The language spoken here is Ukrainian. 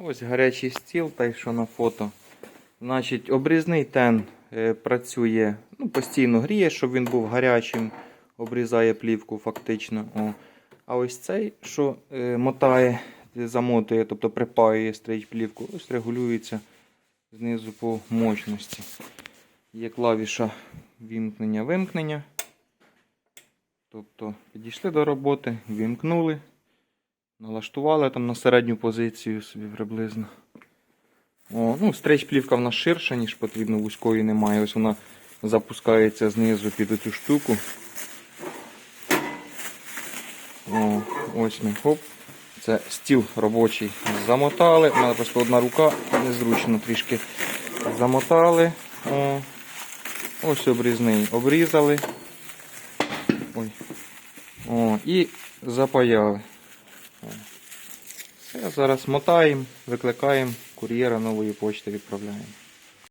Ось гарячий стіл, та й що на фото. Значить, обрізний тен е, працює, ну, постійно гріє, щоб він був гарячим, обрізає плівку фактично. О. А ось цей, що е, мотає, замотує, тобто припаює, стоїть плівку, ось регулюється знизу по мощності. Є клавіша вімкнення-вимкнення. Тобто підійшли до роботи, вімкнули, налаштували там на середню позицію собі приблизно. О, ну, стрейч плівка в нас ширша, ніж потрібно, вузької немає. Ось вона запускається знизу під оцю штуку. О, ось ми хоп. Це стіл робочий. Замотали. У мене просто одна рука незручно трішки. Замотали. О, ось обрізний. Обрізали. Ой. О, і запаяли. Все, зараз мотаємо, викликаємо кур'єра нової почти відправляємо.